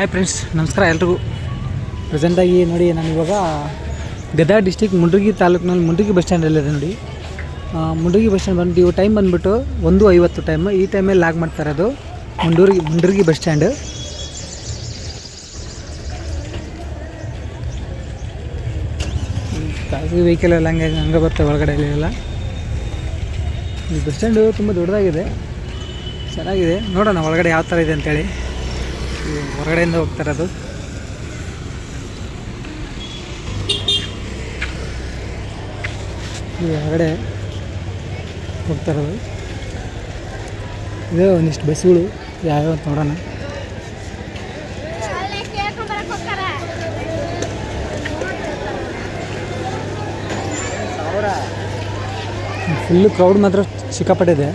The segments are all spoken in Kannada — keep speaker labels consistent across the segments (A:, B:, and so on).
A: ಹಾಯ್ ಫ್ರೆಂಡ್ಸ್ ನಮಸ್ಕಾರ ಎಲ್ರಿಗೂ. ಪ್ರೆಸೆಂಟಾಗಿ ನೋಡಿ, ನಾನು ಇವಾಗ ಗದಗ ಡಿಸ್ಟಿಕ್ ಮುಂಡ್ರಿಗಿ ತಾಲೂಕಿನಲ್ಲಿ ಮುಂಡ್ರಿಗಿ ಬಸ್ ಸ್ಟ್ಯಾಂಡಲ್ಲಿದೆ ನೋಡಿ. ಮುಂಡ್ರಿಗಿ ಬಸ್ ಸ್ಟ್ಯಾಂಡ್ ಬಂದು ಇವು ಟೈಮ್ ಬಂದುಬಿಟ್ಟು ಒಂದು ಐವತ್ತು ಟೈಮ್ ಈ ಟೈಮಲ್ಲಿ ಲಾಗ್ ಮಾಡ್ತಾ ಇರೋದು ಮುಂಡೂರಿಗೆ ಮುಂಡ್ರಿಗಿ ಬಸ್ ಸ್ಟ್ಯಾಂಡ್ ಖಾಸಗಿ ವೆಹಿಕಲ್ ಎಲ್ಲ ಹಂಗೆ ಹಂಗೆ ಬರ್ತವೆ ಒಳಗಡೆ ಎಲ್ಲ. ಈ ಬಸ್ ಸ್ಟ್ಯಾಂಡು ತುಂಬ ದೊಡ್ಡದಾಗಿದೆ. ಚೆನ್ನಾಗಿದೆ. ನೋಡೋಣ ಒಳಗಡೆ ಯಾವ ಥರ ಇದೆ ಅಂತೇಳಿ. ಹೊರಗಡೆಯಿಂದ ಇದು ಹೊರಗಡೆ ಹೋಗ್ತಾ ಇರೋದು. ಇದೇ ಒಂದಿಷ್ಟು ಬಸ್ಸುಗಳು ಯಾವ್ಯಾವ ನೋಡೋಣ. ಫುಲ್ಲು ಕ್ರೌಡ್ ಮಾತ್ರ ಸಿಕ್ಕಾಪಟ್ಟೆ ಇದೆ.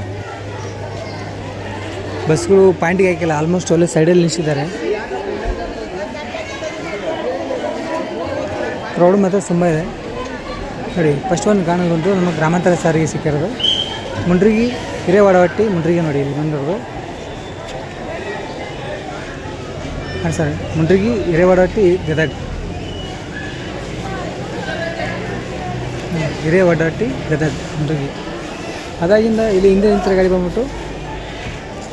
A: ಬಸ್ಗಳು ಪಾಯಿಂಟ್ಗೆ ಹಾಕಿಲ್ಲ ಆಲ್ಮೋಸ್ಟ್ ಒಳ್ಳೆ ಸೈಡಲ್ಲಿ ನಿಲ್ಲಿಸಿದ್ದಾರೆ ಕ್ರೌಡ್ ಮಾತ್ರ ತುಂಬ ಇದೆ. ನೋಡಿ ಫಸ್ಟ್ ಒಂದು ಕಾಣೋದು ನಮ್ಮ ಗ್ರಾಮಾಂತರ ಸಾರಿಗೆ ಸಿಕ್ಕಿರೋದು. ಮುಂಡ್ರಿಗಿ ಹಿರೇವಾಡವಟ್ಟಿ ಮುಂಡ್ರಿಗಿ ನೋಡಿ ಇಲ್ಲಿ ಬಂದಿರೋದು. ಹಾಂ, ಸರ್, ಮುಂಡ್ರಿಗಿ ಹಿರೇವಾಡವಟ್ಟಿ ಗದಗ್. ಹಿರೇವಾಡವಟ್ಟಿ ಗದಗ್, ಮುಂಡ್ರಿಗಿ. ಅದಾಗಿಂದ ಇಲ್ಲಿ ಹಿಂದೆ ನಿಂತಿರೋ ಗಾಡಿ ಬಂದ್ಬಿಟ್ಟು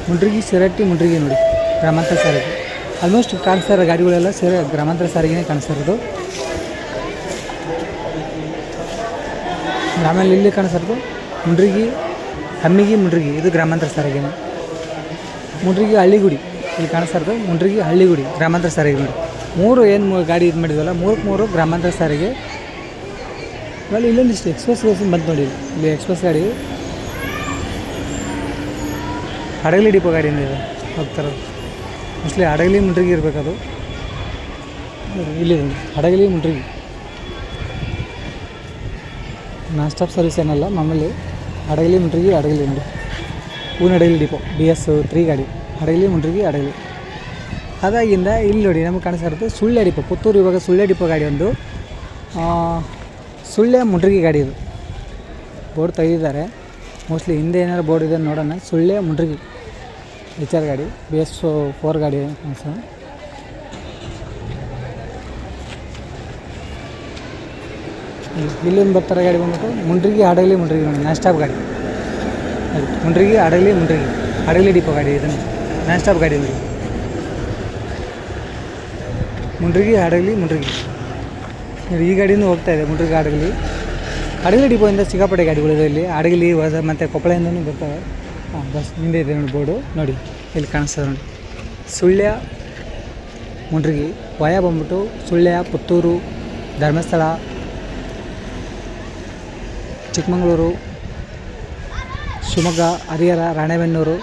A: ಮುಂಡ್ರಿಗಿ ಸಿರಟ್ಟಿ ಮುಂಡ್ರಿಗಿ ನೋಡಿ. ಗ್ರಾಮಾಂತರ ಸಾರಿಗೆ. ಆಲ್ಮೋಸ್ಟ್ ಕಾಣಿಸ್ತಾ ಇರೋ ಗಾಡಿಗಳೆಲ್ಲ ಸೇರ ಗ್ರಾಮಾಂತರ ಸಾರಿಗೆನೇ ಕಾಣಿಸ್ತಾ ಇರೋದು. ಆಮೇಲೆ ಇಲ್ಲಿ ಕಾಣಿಸ್ತಾ ಇರೋದು ಮುಂಡ್ರಿಗಿ ಹಮ್ಮಿಗಿ ಮುಂಡ್ರಿಗಿ ಇದು ಗ್ರಾಮಾಂತರ ಸಾರಿಗೆನೇ. ಮುಂಡ್ರಿಗಿ ಹಳ್ಳಿಗುಡಿ. ಇಲ್ಲಿ ಕಾಣಿಸ್ತಾ ಇರೋದು ಮುಂಡ್ರಿಗಿ ಹಳ್ಳಿಗುಡಿ, ಗ್ರಾಮಾಂತರ ಸಾರಿಗೆ ನೋಡಿ. ಮೂರು ಏನು ಗಾಡಿ ಇದು ಮಾಡಿದ್ವಲ್ಲ, ಮೂರಕ್ಕೆ ಮೂರು ಗ್ರಾಮಾಂತರ ಸಾರಿಗೆ. ಆಮೇಲೆ ಇಲ್ಲೊಂದಿಷ್ಟು ಎಕ್ಸ್ಪ್ರೆಸ್ ಬಸ್ ಬಂತು ನೋಡಿ. ಇಲ್ಲಿ. ಎಕ್ಸ್ಪ್ರೆಸ್ ಗಾಡಿ ಹಡಗಲಿ ಡಿಪೋ ಗಾಡಿಯಿಂದ ಇದೆ, ಹೋಗ್ತಾರೆ. ಮೋಸ್ಟ್ಲಿ ಹಡಗಲಿ ಮುಂಡ್ರಿಗೆ ಇರಬೇಕದು ಇಲ್ಲಿ Hadagali Mundargi. Non stop service ಏನಲ್ಲ, ಮಾಮೂಲಿ Hadagali Mundargi Hadagali Mundri Huvina Hadagali depot B S three ಗಾಡಿ. ಹಡಗಲಿ ಮುಂಡ್ರಿಗೆ ಹಡಗಲಿ ಅದಾಗಿಂದ ಇಲ್ಲಿ ನೋಡಿ ನಮಗೆ ಕಾಣಿಸ್ತಾ ಇರುತ್ತೆ ಸುಳ್ಳೆ ಡಿಪೋ, ಪುತ್ತೂರು ಇವಾಗ ಸುಳ್ಳೆ ಡಿಪೋ ಗಾಡಿ ಒಂದು. ಸುಳ್ಳೆ ಮುಂಡ್ರಿಗಿ ಗಾಡಿ ಇದು. ಬೋರ್ಡ್ ತೆಗೆದಿದ್ದಾರೆ. ಮೋಸ್ಟ್ಲಿ ಹಿಂದೆ ಏನಾದ್ರು ಬೋರ್ಡ್ ಇದೆ ನೋಡೋಣ. ಸುಳ್ಳೆ ಮುಂಡ್ರಿಗಿ. ಎಚ್ ಆರ್ ಗಾಡಿ ಬಿ ಎಸ್ ಫೋರ್ ಗಾಡಿ ಸರ್? ಇಲ್ಲಿಂದ ಬರ್ತಾರೆ ಗಾಡಿ ಬಂದ್ಬಿಟ್ಟು ಮುಂಡ್ರಿಗಿ ಹಡಗಲಿ ಮುಂಡ್ರಿಗಿ ನೋಡಿ, ನಾನ್ ಸ್ಟಾಪ್ ಗಾಡಿ. ಮುಂಡ್ರಿಗಿ ಹಡಗಲಿ ಮುಂಡ್ರಿಗಿ, ಹಡಗಲಿ ಡಿಪೋ ಗಾಡಿ ಇದನ್ನು. ನಾನ್ ಸ್ಟಾಪ್ ಗಾಡಿ ನೋಡಿ ಮುಂಡ್ರಿಗಿ ಹಡಗಲಿ ಮುಂಡ್ರಿಗಿ. ನೋಡಿ ಈ ಗಾಡಿನೂ ಹೋಗ್ತಾ ಇದೆ, ಮುಂಡ್ರಿಗಿ ಹಡಗಲಿ. ಹಡಗಲಿ ಡಿಪೋಯಿಂದ ಸಿಕ್ಕಾಪಟ್ಟೆ ಗಾಡಿಗಳಿದೆ ಇಲ್ಲಿ. ಹಡಗಲಿ, ಹೊಸ ಮತ್ತು ಕೊಪ್ಪಳದಿಂದನೂ ಬರ್ತವೆ. ಹಾಂ, ಬಸ್ ಹಿಂದೆ ಇದೆ ನೋಡಿ ಬೋರ್ಡು. ನೋಡಿ, ಇಲ್ಲಿ ಕಾಣಿಸ್ತದೆ ನೋಡಿ. ಸುಳ್ಯ ಮುಂಡ್ರಿಗಿ ವಯ ಬಂದ್ಬಿಟ್ಟು ಸುಳ್ಯ ಪುತ್ತೂರು ಧರ್ಮಸ್ಥಳ, ಚಿಕ್ಕಮಗಳೂರು, ಶಿವಮೊಗ್ಗ, ಹರಿಹರ, ರಾಣೆಬೆನ್ನೂರು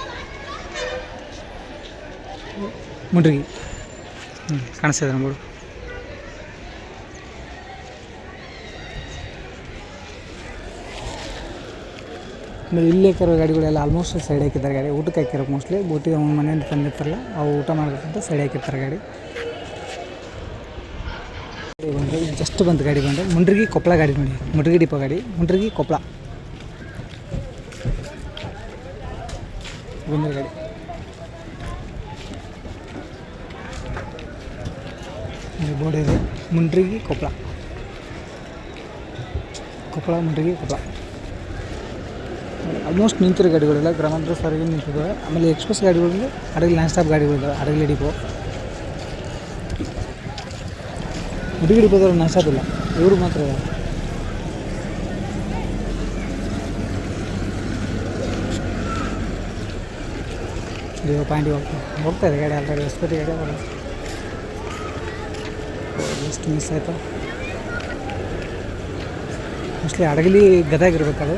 A: ಮುಂಡ್ರಿಗಿ ಹ್ಞೂ ಕಾಣಿಸ್ತದೆ ಬೋರ್ಡು. ಇಲ್ಲಿ ಕರೋ ಗಾಡಿಗಳೆಲ್ಲ ಆಲ್ಮೋಸ್ಟ್ ಸೈಡ್ ಹಾಕಿದ್ದಾರೆ ಗಾಡಿ. ಊಟಕ್ಕೆ ಹಾಕಿರೋ ಮೋಸ್ಟ್ಲಿ ಬೋಟಿಗೆ ಅವ್ನ ಮನೆಯಿಂದ ತಂದಿರ್ತಾರಲ್ಲ ಅವು ಊಟ ಮಾಡಬೇಕಂತ ಸೈಡ್ ಹಾಕಿರ್ತಾರೆ ಗಾಡಿ. ಬಂದು ಜಸ್ಟ್ ಬಂತು ಗಾಡಿ ಬಂದು ಮುಂಡ್ರಿಗಿ ಕೊಪ್ಪಳ ಗಾಡಿ ನೋಡಿ. ಮುಂಡ್ರಿಗಿ ಡಿಪೋ ಗಾಡಿ. ಮುಂಡ್ರಿಗಿ ಕೊಪ್ಪಳ ಬಂದ್ರೆ ಗಾಡಿ. ಬೋರ್ಡ್ ಇದೆ. ಮುಂಡ್ರಿಗಿ ಕೊಪ್ಪಳ ಕೊಪ್ಪಳ ಮುಂಡ್ರಿಗಿ ಕೊಪ್ಪಳ ಆಲ್ಮೋಸ್ಟ್ ನಿಂತಿರೋ ಗಾಡಿಗಳೆಲ್ಲ ಗ್ರಾಮಾಂತರ ಸಾರಿಗೆ ನಿಂತಿದ್ದಾವೆ ಆಮೇಲೆ ಎಕ್ಸ್ಪ್ರೆಸ್ ಗಾಡಿಗಳು ಹಡಗಲಿ ಲ್ಯಾಂಡ್ ಸ್ಟಾಪ್ ಗಾಡಿಗಳಿದ್ದಾವೆ ಹಡಗಲಿ ಡಿಪೋ ಹುಡುಗಿ ಡಿಪೋದವ್ರು ನಾನ್ ಸ್ಟಾಪ್ ಇಲ್ಲ. ಇವರು ಮಾತ್ರ ಇದ್ದಾರೆ. ಪಾಯಿಂಟ್ ಹೋಗ್ತಾ ಹೋಗ್ತಾ ಇದೆ ಗಾಡಿ ಆಲ್ರೆಡಿ ಹೊಸಪೇಟೆ ಗಾಡಿ ಎಷ್ಟು ಮಿಸ್ ಆಯಿತು. ಮೋಸ್ಟ್ಲಿ ಹಡಗಲಿ ಗದಾಗಿರ್ಬೇಕು ಅದು.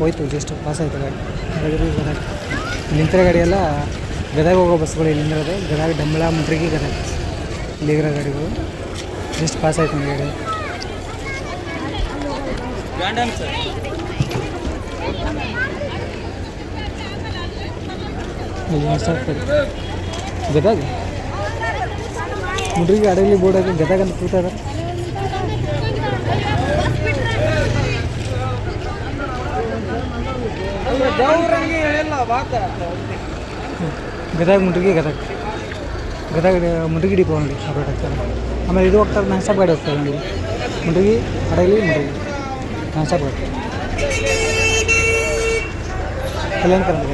A: ಹೋಯ್ತು ಜಸ್ಟ್ ಪಾಸ್ ಆಯಿತು ಗಾಡಿ. ಹಾಗಾದ್ರೆ ಗದಗ. ನಿಂತಿರೋ ಗಾಡಿಯೆಲ್ಲ ಗದಗ ಹೋಗೋ ಬಸ್ಗಳು ಇಲ್ಲಿ ನಿಂದಿರೋದು ಗದಗ ಡಂಬಳ ಮುಟ್ರಿಗೆ ಗದಗ. ಇಲ್ಲಿಗಿರೋ ಗಾಡಿಗಳು. ಜಸ್ಟ್ ಪಾಸ್ ಆಯ್ತು ಒಂದು ಗಾಡಿ. ಗದಗ? ಮುಂಡ್ರಿಗೆ ಗಾಡಿಯಲ್ಲಿ ಬೋರ್ಡ್ ಹಾಕಿ ಗದಗ ಅಂತ ಕೂತಾರ ಗದಗ ಮುಂಡ್ರಿಗೆ ಗದಗ. ಗದಗ ಮುಂಡ್ರಿಗಿ ಡಿಪೋ ನೋಡಿ ಅಪ್ಡೇಟ್ ಆಗ್ತಾರೆ ಆಮೇಲೆ ಇದು ಹೋಗ್ತಾರೆ ನಾನ್ ಸ್ಟಾಪ್ ಗಾಡಿ ಹೋಗ್ತಾರೆ ನೋಡಿ. ಮುಟಗಿ ಹಡಗಲಿ ಮುಂಡ್ರಿಗಿ ನಾನ್ ಸ್ಟಾಪ್ ಗಾಡಿ. ಕಲ್ಯಾಣ ಕರ್ನಾಟಕ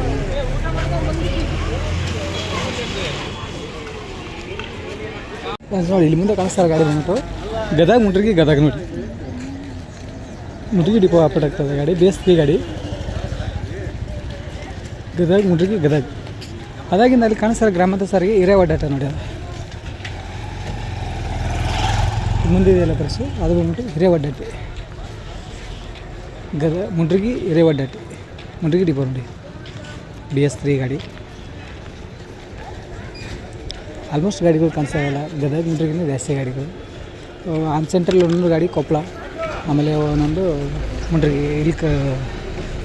A: ನೋಡಿ, ಇಲ್ಲಿ ಮುಂದೆ ಕಾಣಿಸ್ತಾರೆ ಗಾಡಿ ಬಂದ್ಬಿಟ್ಟು ಗದಗ ಮುಂಡ್ರಿಗೆ ಗದಗ ನೋಡಿ. ಮುಂಡ್ರಿಗೆ ಡಿಪೋ ಅಪ್ಡೇಟ್ ಆಗ್ತದೆ ಗಾಡಿ ಬೇಸ್ ಪಿ ಗಾಡಿ. ಗದಗ, ಮುಂಡ್ರಿಗೆ ಗದಗ. ಅದಾಗಿಂದ ಅಲ್ಲಿ ಕಾಣಿಸ್ತಾರೆ ಗ್ರಾಮದ ಸಾರಿಗೆ ಹಿರೇವಡ್ಡಾಟ ನೋಡಿ ಅದು. ಮುಂದಿದೆಯಲ್ಲ ಬಸ್ಸು ಅದು ಬಂದ್ಬಿಟ್ಟು ಹಿರೇವಡ್ಡಾಟಿ ಗದ, ಮುಂಡ್ರಿಗೆ ಹಿರೇವಡ್ಡಾಟಿ ಮುಂಡ್ರಿಗೆ ಡಿಪೋ ನೋಡಿ. ಬಿ ಎಸ್ ತ್ರೀ ಗಾಡಿ. ಆಲ್ಮೋಸ್ಟ್ ಗಾಡಿಗಳು ಕಾಣಿಸ್ತಾಯಿಲ್ಲ ಗದಗ ಮುಂಡ್ರಿಗಿನ ಜಾಸ್ತಿ ಗಾಡಿಗಳು. ಆನ್ ಸೆಂಟ್ರಲ್ಲಿ ಒಂದೊಂದು ಗಾಡಿ ಕೊಪ್ಪಳ ಆಮೇಲೆ ಒಂದೊಂದು ಮುಂಡ್ರಿಗೆ ಇಲ್ಲಿ ಕ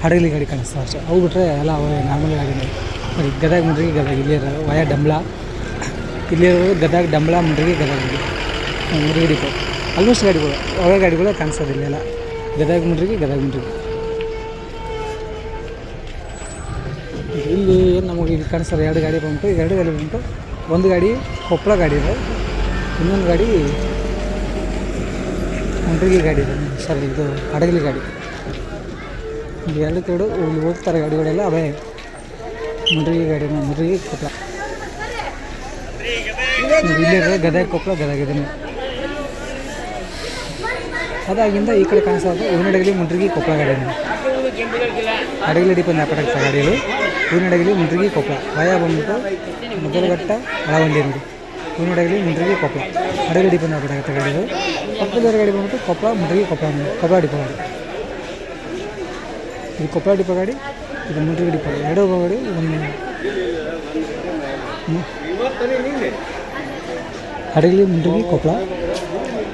A: ಹಡಗಲಿ ಗಾಡಿ ಕಾಣಿಸ್ತಾ ಅಷ್ಟೇ ಅವು ಬಿಟ್ಟರೆ ಎಲ್ಲ ನಾರ್ಮಲ್ ಗಾಡಿನೇ ಬರೀ ಗದಗ ಮುಂಡ್ರಿಗೆ ಗದಗ. ಇಲ್ಲಿ ವಯ ಡಂಬ್ಳ. ಇಲ್ಲಿರೋದು ಗದಗ, ಡಂಬ್ಳ ಮುಂಡ್ರಿಗೆ ಗದಗ ಮುಂಡ್ರಿಗೆ ಡಿಪೋ ಆಲ್ಮೋಸ್ಟ್ ಗಾಡಿಗಳು ಅವೇ ಗಾಡಿಗಳೇ ಕಾಣಿಸೋದು ಇಲ್ಲೆಲ್ಲ. ಗದಗ ಮುಂಡ್ರಿಗೆ ಗದಗ ಮುಂಡ್ರಿಗೆ ಇಲ್ಲಿ ನಮಗೆ ಇಲ್ಲಿ ಕಾಣಿಸ್ತಾರೆ ಎರಡು ಗಾಡಿ ಬಂತು. ಎರಡು ಗಾಡಿ ಬಂತು. ಒಂದು ಗಾಡಿ ಕೊಪ್ಪಳ ಗಾಡಿ ಇದೆ. ಇನ್ನೊಂದು ಗಾಡಿ ಮುಂಡ್ರಿಗೆ ಗಾಡಿ ಇದೆ. ಸರ್, ಇದು ಹಡಗಲಿ ಗಾಡಿ. ಎರಡು ಕಡೆ ಇಲ್ಲಿ ಹೋಗ್ತಾರೆ ಗಾಡಿಗಳೆಲ್ಲ, ಅವೇ ಮುಂಡ್ರಿಗಿ ಗಾಡಿ ಮುಂಡ್ರಿಗಿ ಕೊಪ್ಪಳ ಇಲ್ಲಿರೋ ಗದಗ ಕೊಪ್ಪಳ ಗದಗ ಇದೆ ಅದಾಗಿಂದ ಈ ಕಡೆ ಕಾಣಿಸ್ತಾ ಹೂವಿನಡಗಲಿ ಮುಂಡ್ರಿಗಿ ಕೊಪ್ಪಳ ಗಾಡಿ ಅಡಗಲಿ ಡಿಪ್ಪ ಡಿಪೋ ಜ್ಞಾಪಕ ಗಾಡಿಗಳು ಹೂವಿನಡಗಲಿ ಮುಂಡ್ರಿಗಿ ಕೊಪ್ಪಳ ವಯ ಬಂದ್ಬಿಟ್ಟು ಮೊದಲಘಟ್ಟ ಒಳವಂಡಿ ನೋಡಿ ಹೂವಿನಡಗಲಿ ಮುಂಡ್ರಿಗಿ ಕೊಪ್ಪಳ ಅಡಗಲಿ ಡಿಪ್ಪ ಆಗುತ್ತೆ ಗಾಡಿಗಳು ಪಕ್ಕದ ಗಾಡಿ ಬಂದ್ಬಿಟ್ಟು ಕೊಪ್ಪಳ ಮುಂಡ್ರಿಗಿ ಕೊಪ್ಪಳ ಕೊಪ್ಪಳ ಡಿಪೋ ಗಾಡಿ. ಇದು ಕೊಪ್ಪಳ ಡಿಪೋ ಗಾಡಿ ಇದು ಮುಂಡ್ರಿ ಡಿಪೋ ಎರಡು ಗಾಡಿ ಒಂದು. ಹಡಗಲಿ ಮುಂಡ್ರಿಗಿ ಕೊಪ್ಪಳ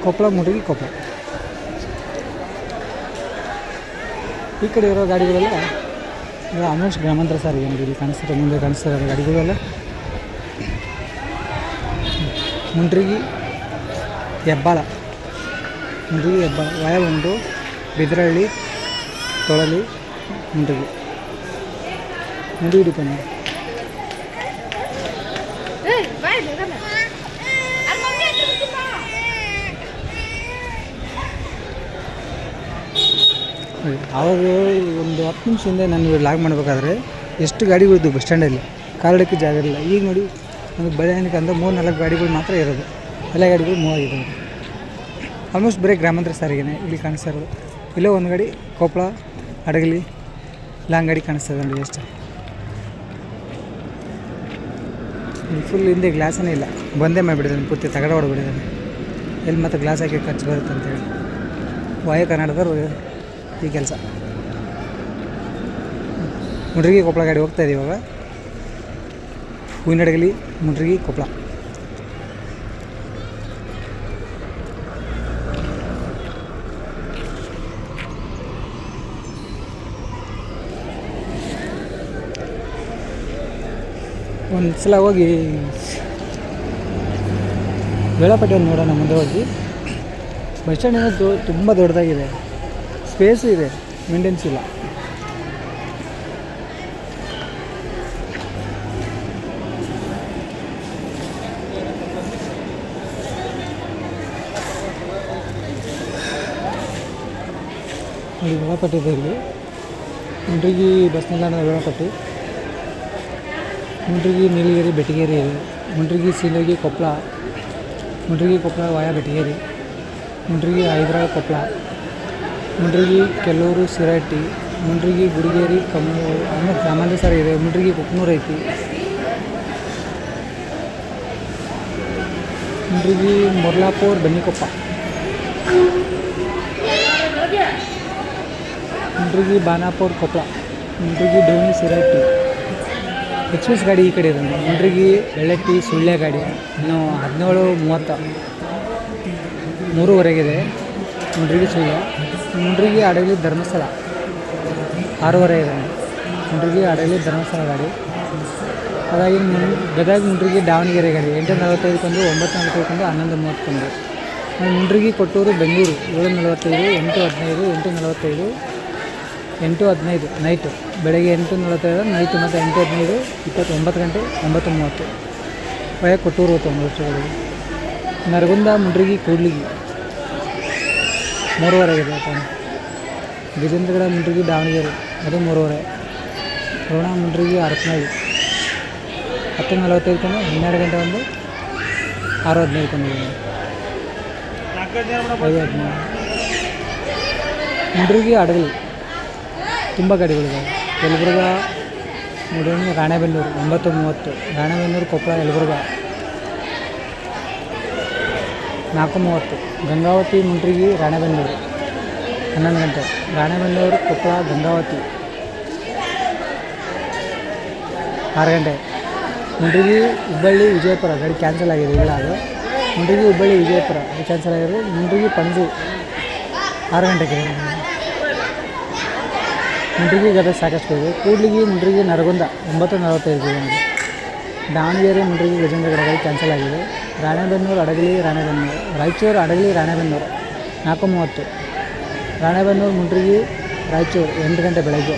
A: ಕೊಪ್ಪಳ ಮುಂಡ್ರಿಗಿ ಕೊಪ್ಪಳ ಈ ಕಡೆ ಇರೋ ಗಾಡಿಗಳೆಲ್ಲ ಆಲ್ಮೋಸ್ಟ್ ಗ್ರಾಮಾಂತರ ಸಾರಿಗೆ ಏನು ಇಲ್ಲಿ ಕಾಣಿಸ್ತಾರೆ, ಮುಂದೆ ಕಾಣಿಸ್ತಾರೆ ಗಾಡಿಗಳೆಲ್ಲ ಮುಂಡ್ರಿಗಿ ಹೆಬ್ಬಾಳ. ಮುಂಡ್ರಿಗಿ ಹೆಬ್ಬಾಳ. ವಯ ಉಂಡು, ಬಿದ್ರಳ್ಳಿ, ತೊಳಲಿ.
B: Biết đừng có
A: ಒಂದು ಹತ್ತು ನಿಮಿಷ ಹಿಂದೆ ನಾನು ಲಾಗ್ ಮಾಡಬೇಕಾದ್ರೆ ಎಷ್ಟು ಗಾಡಿಗಳಿದ್ದು ಬಸ್ ಸ್ಟ್ಯಾಂಡಲ್ಲಿ? ಕಾಲಿಡೋಕ್ಕೆ ಜಾಗ ಇರಲಿಲ್ಲ. ಈಗ ನೋಡಿ ನಮಗೆ ಬೆಳೆಯಕ್ಕೆ ಅಂದರೆ ಮೂರು ನಾಲ್ಕು ಗಾಡಿಗಳು ಮಾತ್ರ ಇರೋದು. ಎಲ್ಲ ಗಾಡಿಗಳು ಮೂವ್ ಆಗಿದೆ ಆಲ್ಮೋಸ್ಟ್ ಬರೀ ಗ್ರಾಮಾಂತರ ಸಾರಿಗೆನೆ. ಇಲ್ಲಿ ಕಾಣಿಸ್ತಾ ಇರೋದು. ಇಲ್ಲೇ ಒಂದು ಗಾಡಿ ಕೊಪ್ಪಳ ಹಡಗಲಿ ಲಾಂಗ್ ಗಾಡಿ ಕಾಣಿಸ್ತದೆ ನೋಡಿ ಅಷ್ಟೇ ಫುಲ್ ಹಿಂದೆ ಗ್ಲಾಸನೇ ಇಲ್ಲ. ಬಂದೇ ಮಾಡಿಬಿಟ್ಟಿದ್ದಾನೆ, ಪೂರ್ತಿ ತಗಡ ಹೊಡ್ಬಿಡಿದ್ದಾನೆ ಎಲ್ಲಿ ಮತ್ತೆ ಗ್ಲಾಸ್ ಹಾಕಿ ಖರ್ಚು ಬರುತ್ತೆ ಅಂತೇಳಿ ವಾಯು ಕನ್ನಡದವ್ರು ಈ ಕೆಲಸ. ಮುಡ್ರಿಗಿ ಕೊಪ್ಪಳ ಗಾಡಿ ಹೋಗ್ತಾ ಇದೆ ಇವಾಗ. ಹೂವಿನಡಗಲಿ ಮುಡ್ರಿಗಿ ಕೊಪ್ಪಳ. ಒಂದು ಸಲ ಹೋಗಿ ವೇಳಾಪಟ್ಟಿಯನ್ನು ನೋಡೋಣ ಮುಂದೆ ಹೋಗಿ. ಬಸ್ ಸ್ಟ್ಯಾಂಡ್ ತುಂಬ ದೊಡ್ಡದಾಗಿದೆ. ಸ್ಪೇಸು ಇದೆ ಮೇಂಟೆನ್ಸ್ ಇಲ್ಲ. ಅಲ್ಲಿ ವೇಳಾಪಟ್ಟಿ ಇದೆ ಇಲ್ಲಿ. ಹುಡುಗಿ ಬಸ್ ನಿಲ್ದಾಣದ ವೇಳಾಪಟ್ಟಿ. ಮುಂಡ್ರಿಗಿ ನೀಲಗಿರಿ ಬೆಟಗೇರಿ ಇದೆ ಮುಂಡ್ರಿಗಿ ಸೀಲಗಿ ಕೊಪ್ಪಳ ಮುಂಡ್ರಿಗಿ ಕೊಪ್ಪಳ ವಾಯ ಬೆಟಗೇರಿ ಮುಂಡ್ರಿಗಿ ಹೈದರಾಬಾದ್ ಕೊಪ್ಪಳ ಮುಂಡ್ರಿಗಿ ಕೆಲ್ಲೂರು ಸಿರಹಟ್ಟಿ ಮುಂಡ್ರಿಗಿ ಗುಡಿಗೇರಿ, ಕಮ್ಮೂರು ಆಮೇಲೆ ಗ್ರಾಮಾಂತರ ಸರ್ ಇದೆ ಮುಂಡ್ರಿಗಿ ಕುಕ್ನೂರು ಐತಿ. ಮುಂಡ್ರಿಗಿ ಮೊರ್ಲಾಪುರ್ ಬನ್ನಿಕೊಪ್ಪ. ಮುಂಡ್ರಿಗಿ ಬಾನಾಪುರ್ ಕೊಪ್ಪಳ ಮುಂಡ್ರಿಗಿ ಡೋಣಿ ಸಿರಹಟ್ಟಿ. ಎಕ್ಸ್ಪ್ರೆಸ್ ಗಾಡಿ ಈ ಕಡೆ ಇದೆ. ಮುಂಡ್ರಿಗಿ ಬೆಳ್ಳಟ್ಟಿ ಸುಳ್ಳೆ ಗಾಡಿ. ಇನ್ನು ಹದಿನೇಳು ಮೂವತ್ತ. ಮೂರುವರೆಗಿದೆ. ಮುಂಡ್ರಿಗಿ ಸುಳ್ಯ. ಮುಂಡ್ರಿಗಿ ಅಡಗಲಿ ಧರ್ಮಸ್ಥಳ. ಆರೂವರೆ ಇದೆ. ಮುಂಡ್ರಿಗಿ ಅಡಗಲಿ ಧರ್ಮಸ್ಥಳ ಗಾಡಿ. ಅದಾಗಿ ಮುನ್ ಗದಗ ಮುಂಡ್ರಿಗಿ ದಾವಣಗೆರೆ ಗಾಡಿ. ಎಂಟು ನಲವತ್ತೈದಕ್ಕೊಂದು ಒಂಬತ್ತು ನಲವತ್ತೈದಕ್ಕೊಂದು ಹನ್ನೊಂದು ಮೂವತ್ತೊಂದು ಮುಂಡ್ರಿಗಿ ಕೊಟ್ಟೂರು ಬೆಂಗಳೂರು ಏಳು ನಲವತ್ತೈದು, ಎಂಟು ಹದಿನೈದು, ಎಂಟು ನಲವತ್ತೈದು. ಎಂಟು ಹದಿನೈದು ನೈಟು ಬೆಳಗ್ಗೆ ಎಂಟು ನಲವತ್ತೈದು ನೈಟು ಮತ್ತು ಎಂಟು ಹದಿನೈದು ಇಪ್ಪತ್ತು ಒಂಬತ್ತು ಗಂಟೆ, ಒಂಬತ್ತು ಮೂವತ್ತು. ವಯ ಕೊಟ್ಟೂರು ಹೋಗ್ತಾವೆ ಒಂದು ವರ್ಷಗಳು ನರಗುಂದ, ಮುಂಡ್ರಿಗಿ, ಕೂಡ್ಲಿಗಿ. ಮೂರುವರೆ ಆಗಿದೆ ಆಟ ಗಜೇಂದ್ರಗಡ ಮುಂಡ್ರಿಗಿ, ದಾವಣಗೆರೆ. ಅದು ಮೂರುವರೆ. ರೋಣ, ಮುಂಡ್ರಿಗಿ ಹರಪನಹಳ್ಳಿ ಹತ್ತು ನಲವತ್ತೈದು ಕೊಂಡು ಹನ್ನೆರಡು ಗಂಟೆ ಒಂದು, ಆರು ಹದಿನೈದು ಐದು ಹದಿನೈದು. ಮುಂಡ್ರಿಗಿ ಹಡಗಲಿ ತುಂಬ ಗಾಡಿಗಳಿದ್ದಾವೆ ಯಲಬುರ್ಗ ಮುಡೋಣಿ ರಾಣೆಬೆನ್ನೂರು, ಒಂಬತ್ತು ಮೂವತ್ತು. ರಾಣೆಬೆನ್ನೂರು, ಕೊಪ್ಪಳ, ಯಲಬುರ್ಗ. ನಾಲ್ಕು ಮೂವತ್ತು. ಗಂಗಾವತಿ, ಮುಂಡ್ರಿಗಿ, ರಾಣೆಬೆನ್ನೂರು. ಹನ್ನೊಂದು ಗಂಟೆ. ರಾಣೆಬೆನ್ನೂರು, ಕೊಪ್ಪಳ, ಗಂಗಾವತಿ. ಆರು ಗಂಟೆ. ಮುಂಡ್ರಿಗಿ, ಹುಬ್ಬಳ್ಳಿ, ವಿಜಯಪುರ. ಗಾಡಿ ಕ್ಯಾನ್ಸಲ್ ಆಗಿದೆ, ಇಲ್ಲ ಅದು. ಮುಂಡ್ರಿಗಿ, ಹುಬ್ಬಳ್ಳಿ, ವಿಜಯಪುರ. ಅದು ಕ್ಯಾನ್ಸಲ್ ಆಗಿರೋದು ಮುಂಡ್ರಿಗಿ, ಪಣಜಿ. ಆರು ಗಂಟೆಗೆ. ಮುಂಡ್ರಿಗಿ ಗದಗ ಸಾಕಷ್ಟು ಇದೆ. ಕೂಡ್ಲಿಗಿ ಮುಂಡ್ರಿಗಿ ನರಗುಂದ ಒಂಬತ್ತು ನಲವತ್ತೈದು ಕಿಲೋಮೀಟರ್. ದಾವಣಗೆರೆ ಮುಂಡ್ರಿಗಿ ಗಜೇಂದ್ರ ಗಡಗಲಿ ಕ್ಯಾನ್ಸಲ್ ಆಗಿದೆ. ರಾಣೆಬೆನ್ನೂರು, ಅಡಗಲಿ, ರಾಣೆಬೆನ್ನೂರು, ರಾಯಚೂರು, ಅಡಗಲಿ, ರಾಣೆಬೆನ್ನೂರು ನಾಲ್ಕು ಮೂವತ್ತು. ರಾಣೆಬೆನ್ನೂರು ಮುಂಡ್ರಿಗಿ ರಾಯಚೂರು ಎಂಟು ಗಂಟೆ ಬೆಳಗ್ಗೆ.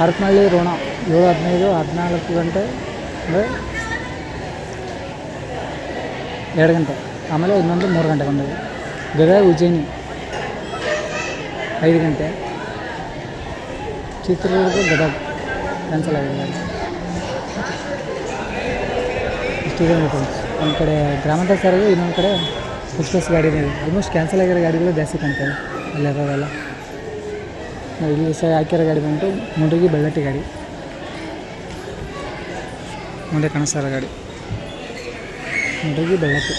A: ಹರಪನಹಳ್ಳಿ, ರೋಣ ಏಳು ಹದಿನೈದು, ಹದಿನಾಲ್ಕು ಗಂಟೆ ಅಂದರೆ ಎರಡು ಗಂಟೆ. ಆಮೇಲೆ ಇನ್ನೊಂದು ಮೂರು ಗಂಟೆ ಬಂದಿದೆ ಗದಗ, ಉಜ್ಜಯಿನಿ. ಐದು ಗಂಟೆ. ಚಿತ್ರದುರ್ಗ ಗದಗ ಕ್ಯಾನ್ಸಲ್ ಆಗಿದೆ ಇಷ್ಟಿದೆ ಒಂದು ಕಡೆ ಗ್ರಾಮಾಂತರ ಸಾರಿಗೆ, ಇನ್ನೊಂದು ಕಡೆ ಎಕ್ಸ್ಪ್ರೆಸ್ ಗಾಡಿ ಆಲ್ಮೋಸ್ಟ್ ಕ್ಯಾನ್ಸಲ್ ಆಗಿರೋ ಗಾಡಿಗಳು ಜಾಸ್ತಿ ಕಾಣ್ತವೆ ಅಲ್ಲಿರೋದೆಲ್ಲ ಇಲ್ಲಿ ಸಹ ಹಾಕಿರೋ ಗಾಡಿ ಬಂತು ಮುಂಡಗಿ ಬೆಳ್ಳಟ್ಟಿ ಗಾಡಿ. ಮುಂದೆ ಕಾಣಿಸ್ತಾರ ಗಾಡಿ. ಮುಂಡಗಿ ಬೆಳ್ಳಟ್ಟಿ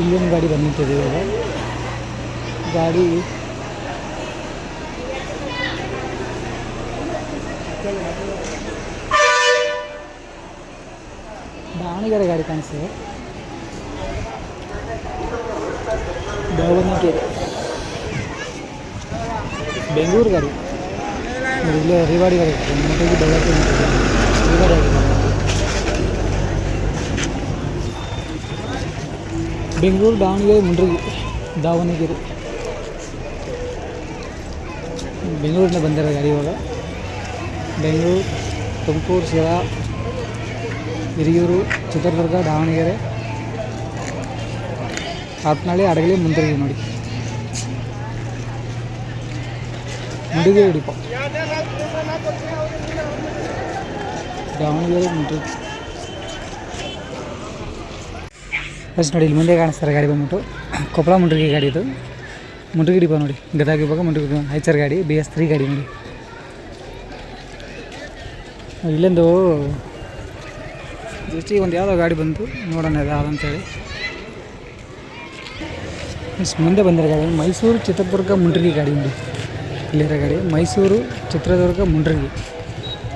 A: ಇಲ್ಲೊಂದು ಗಾಡಿ ಬಂದಿಟ್ಟಿದೆ ಇವಾಗ ಗಾಡಿ ದಾವಣಗೆರೆ ಗಾಡಿ ಕಾಣಿಸ್ತದೆ ದಾವಣಗೆರೆ ಬೆಂಗಳೂರು ಗಾಡಿ ನೋಡಿ ಇಲ್ಲೇ ರಿವಾಡಿ ಗಾಡಿ ಮೊದಲಿಗೆ ಬೆಳಗ್ಗೆ ರಿವಾಡಿ ಬೆಂಗಳೂರು ದಾವಣಗೆರೆ ಮುಂಡ್ರಿಗಿ ದಾವಣಗೆರೆ. ಬೆಂಗಳೂರಿಂದ ಬಂದಿರೋ ಗಾಡಿ ಇವಾಗ. ಬೆಂಗಳೂರು, ತುಮಕೂರು, ಶಿರಾ, ಹಿರಿಯೂರು, ಚಿತ್ರದುರ್ಗ, ದಾವಣಗೆರೆ ಹಾತ್ನಾಳಿ ಅಡಗಲಿ ಮುಂದ್ರಗಿ ನೋಡಿ. ಮುಂಡಿಗೆ ಹಿಡಿಪ ದಾವಣಗೆರೆ ಮುಂಡ್ರಿಗಿ ಫಸ್ಟ್ ನೋಡಿ, ಇಲ್ಲಿ ಮುಂದೆ ಕಾಣಿಸ್ತಾರೆ ಗಾಡಿ ಬಂದ್ಬಿಟ್ಟು ಕೊಪ್ಪಳ ಮುಂಡ್ರಿಗೆ ಗಾಡಿ ಇದು. ಮುಂಡ್ರಿಗಿ ಡಿಪೋ ನೋಡಿ, ಗದಗ ಇವಾಗ ಮುಂಡ್ರಿ ಐಚರ್ ಗಾಡಿ, ಬಿ ಎಸ್ ತ್ರೀ ಗಾಡಿ ನೋಡಿ. ಇಲ್ಲೊಂದು ಜಸ್ಟ್ ಒಂದು ಯಾವುದೋ ಗಾಡಿ ಬಂತು, ನೋಡೋಣ ಅದು ಮಿಸ್ ಮುಂದೆ ಬಂದಿರೋ ಗಾಡಿ, ಮೈಸೂರು ಚಿತ್ರದುರ್ಗ ಮುಂಡ್ರಿಗಿ ಗಾಡಿ ನೋಡಿ. ಇಲ್ಲಿರೋ ಗಾಡಿ, ಮೈಸೂರು ಚಿತ್ರದುರ್ಗ ಮುಂಡ್ರಿಗಿ.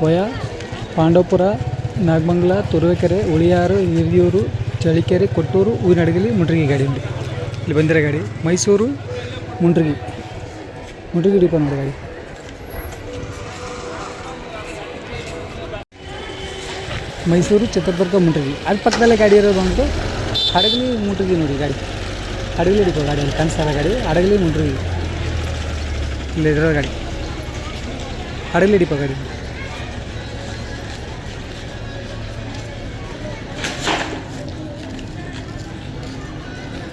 A: ವಯ ಪಾಂಡವಪುರ, ನಾಗಮಂಗಲ, ತುರುವೇಕೆರೆ, ಉಳಿಯಾರು, ಹಿರಿಯೂರು ಚಳಿಕೆರೆ ಕೊಟ್ಟೂರು ಹೂವಿನಡಗಲಿ ಮುಂಡ್ರಿಗಿ ಗಾಡಿ ಉಂಟು. ಇಲ್ಲಿ ಬಂದಿರೋ ಗಾಡಿ ಮೈಸೂರು ಮುಂಡ್ರಿಗಿ ಮುಂಡ್ರಿಗಿ ಡಿಪೋ ನೋಡಿ ಗಾಡಿ. ಮೈಸೂರು ಚಿತ್ರದುರ್ಗ ಮುಂಡ್ರಿಗಿ ಅಲ್ಲಿ ಪಕ್ಕದಲ್ಲೇ ಗಾಡಿ ಇರೋದು ಬಂದು ಹಡಗಲಿ ಮುಂಡ್ರಿಗಿ ನೋಡಿ ಗಾಡಿ. ಹಡಗಲಿ ಡಿಪೋ ಗಾಡಿ ಅಲ್ಲಿ ಕಾಣಿಸ್ತಾರ ಗಾಡಿ. ಹಡಗಲಿ ಮುಂಡ್ರಿಗಿ ಇಲ್ಲಿ ಇರೋ ಗಾಡಿ. ಹಡಗಲಿ ಡಿಪೋ ಗಾಡಿ.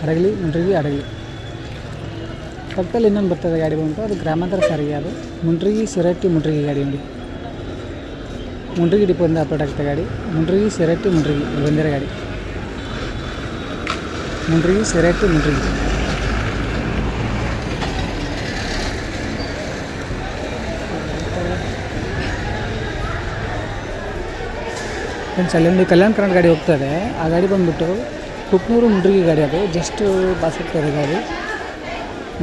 A: ಹಡಗಲಿ ಮುಂಡ್ರಿಗಿ ಹಡಗಲಿ ಪಕ್ಕದಲ್ಲಿ ಇನ್ನೊಂದು ಬರ್ತದೆ ಗಾಡಿ ಬಂತು, ಅದು ಗ್ರಾಮಾಂತರ ಸಾರಿಗೆ ಅದು. ಮುಂಡ್ರಿಗಿ, ಸಿರಟ್ಟಿ, ಮುಂಡ್ರಿಗಿ ಗಾಡಿ ನೋಡಿ. ಮುಂಡ್ರಿಗಿ ಡಿಪೋದಿಂದ ಅಪ್ಲೋಡ್ ಆಗ್ತದೆ ಗಾಡಿ. ಮುಂಡ್ರಿಗಿ, ಸಿರಟ್ಟಿ, ಮುಂಡ್ರಿಗಿ ಬಂದಿರ ಗಾಡಿ. ಮುಂಡ್ರಿಗಿ, ಸಿರಟ್ಟಿ, ಮುಂಡ್ರಿಗಿ. ಫ್ರೆಂಡ್ಸ್ ಅಲ್ಲೊಂದು ಕಲ್ಯಾಣ ಕರ್ನಾಟಕ ಗಾಡಿ ಹೋಗ್ತದೆ. ಆ ಗಾಡಿ ಬಂದುಬಿಟ್ಟು ಕುಕ್ನೂರು ಮುಂಡ್ರಿಗಿ ಗಾಡಿ ಅದು. ಜಸ್ಟ್ ಆಗ್ತದೆ ಗಾಡಿ.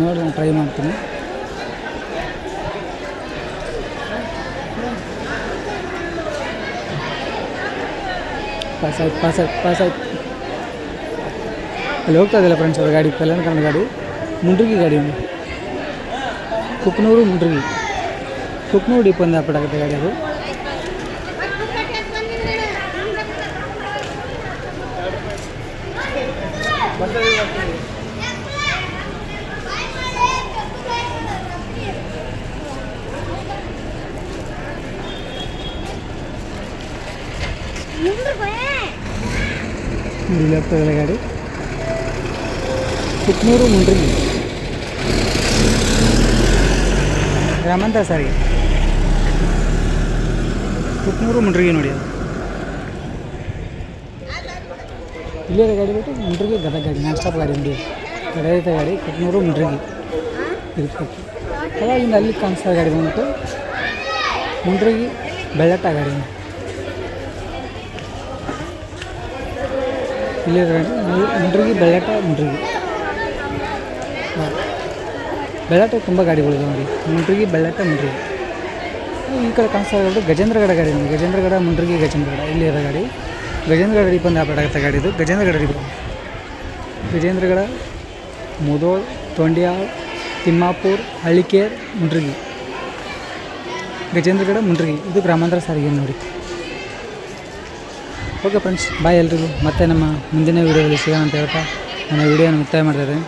A: ನೋಡಿ, ನಾನು ಟ್ರೈ ಮಾಡ್ತೀನಿ. ಪಾಸ್ ಆಯ್ತು ಪಾಸ್ ಆಯ್ತು ಪಾಸ್ ಆಯ್ತು. ಅಲ್ಲಿ ಹೋಗ್ತಾ ಇದೆಯಲ್ಲ ಫ್ರೆಂಡ್ಸ್ ಅವ್ರ ಗಾಡಿ ಕಲ್ಯಾಣ ಕನ್ನಡ ಗಾಡಿ? ಮುಂಡ್ರಿಗಿ ಗಾಡಿ ಕುಕ್ನೂರು ಮುಂಡ್ರಿಗಿ ಕುಕ್ನೂರು ಡಿಪೋಯಿಂದ ಅಪ್ಡಾಗುತ್ತೆ ಗಾಡಿ ಅದು. ಇಲ್ಲಿ ಹೋಗ್ತದೆ ಗಾಡಿ. ಕುಕ್ನೂರು ಮುಂಡ್ರಿ. ಗ್ರಾಮಾಂತರ ಸಾರಿಗೆ ಕುಕ್ನೂರು ಮುಂಡ್ರಿಗೆ ನೋಡಿ. ಅದು ಗಾಡಿ ಬಿಟ್ಟು ಮುಂಡ್ರಿಗೆ ಗದಗ ಗಾಡಿ, ನಾನ್ ಸ್ಟಾಪ್ ಗಾಡಿ ನೋಡಿ ಗದಗ ಗಾಡಿ ಕುಟ್ನೂರು ಮುಂಡ್ರಿಗೆ. ಇರುತ್ತೆ. ಅವಾಗಿಂದ ಅಲ್ಲಿ ಕಾಣಿಸ್ತಾ ಗಾಡಿ ಬಂದ್ಬಿಟ್ಟು ಮುಂಡ್ರಿಗೆ ಬೆಳ್ಳಟ್ಟ ಗಾಡಿ. ಇಲ್ಲೇ ಮುಂಡ್ರಿಗಿ ಬೆಳ್ಳಾಟ ಮುಂಡ್ರಿಗಿ. ಬೆಳ್ಳಾಟ ತುಂಬ ಗಾಡಿಗಳಿದೆ ನೋಡಿ. ಮುಂಡ್ರಿಗಿ ಬೆಳ್ಳಾಟ ಮುಂಡ್ರಿಗಿ ಈ ಕಡೆ ಕಾಣಿಸ್ತಾ ಇರೋದು ಗಜೇಂದ್ರಗಡ ಗಾಡಿ ನೋಡಿ. ಗಜೇಂದ್ರಗಡ, ಮುಂಡ್ರಿಗಿ ಗಜೇಂದ್ರಗಡ. ಇಲ್ಲಿ ಇರೋ ಗಾಡಿ. ಗಜೇಂದ್ರಗಡ ಡಿಪಂದು ಆಗುತ್ತೆ ಗಾಡಿ ಇದು. ಗಜೇಂದ್ರಗಡ ಡಿಪ್ ಗಜೇಂದ್ರಗಡ, ಮುದೋಳ್, ತೊಂಡ್ಯಾಳ್, ತಿಮ್ಮಾಪುರ್, ಹಳ್ಳಿಕೇರ್, ಮುಂಡ್ರಿಗಿ. ಗಜೇಂದ್ರಗಡ, ಮುಂಡ್ರಿಗಿ. ಇದು ಗ್ರಾಮಾಂತರ ಸಾರಿಗೆ ನೋಡಿ. ಓಕೆ ಫ್ರೆಂಡ್ಸ್ ಬಾಯ್ ಎಲ್ರಿಗೂ. ಮತ್ತೆ ನಮ್ಮ ಮುಂದಿನ ವೀಡಿಯೋದಲ್ಲಿ ಸಿಗೋಣ ಅಂತ ಹೇಳ್ತಾ ನನ್ನ ವೀಡಿಯೋನ ಮುಕ್ತಾಯ ಮಾಡ್ತಾ ಇದ್ದೀನಿ